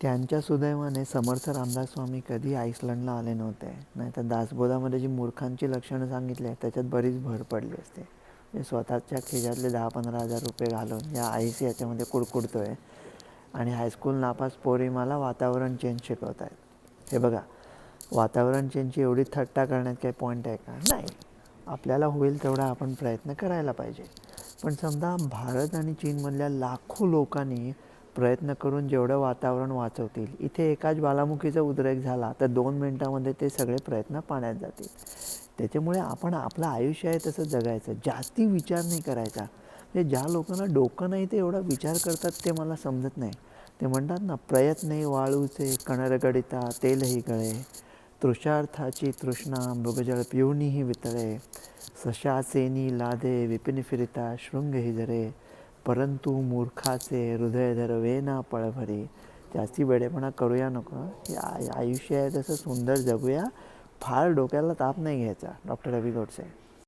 त्यांच्या सुदैवाने समर्थ रामदास स्वामी कधी आईसलंडला आले नव्हते. नाहीतर दासबोधामध्ये जी मूर्खांची लक्षणं सांगितली आहेत त्याच्यात बरीच भर पडली असते. म्हणजे स्वतःच्या खिशातले दहा पंधरा हजार रुपये घालून या आईसी याच्यामध्ये कुडकुडतो आहे आणि हायस्कूल नापास पोरी मला वातावरण चेंज शिकवत आहेत हे बघा वातावरण चेंजची एवढी थट्टा करण्यात काही पॉईंट आहे का? नाही. आपल्याला होईल तेवढा आपण प्रयत्न करायला पाहिजे. पण समजा भारत आणि चीनमधल्या लाखो लोकांनी प्रयत्न करून जेवढं वातावरण वाचवतील. इथे एकाच ज्वालामुखीचा उद्रेक झाला तर दोन मिनटामध्ये ते सगळे प्रयत्न पाण्यात जातील. त्याच्यामुळे आपण आपलं आयुष्य आहे तसं जगायचं. जास्ती विचार नाही करायचा. म्हणजे ज्या लोकांना डोकं नाही ते एवढा विचार करतात ते मला समजत नाही. ते म्हणतात ना प्रयत्नही वाळूचे कणरगडिता तेलही गळे. तृषार्थाची तृष्णा मृगजळ पिऊनीही वितळे. सशासेनी लादे विपिन फिरिता शृंगही जरे परंतु मूर्खाचे हृदय धरवे ना पळभरे. जास्ती वेडेपणा करूया नको. हे आय- आयुष्य आहे तसं सुंदर जगूया फार डोक्याला ताप नाही घ्यायचा. डॉक्टर रवी गोडसे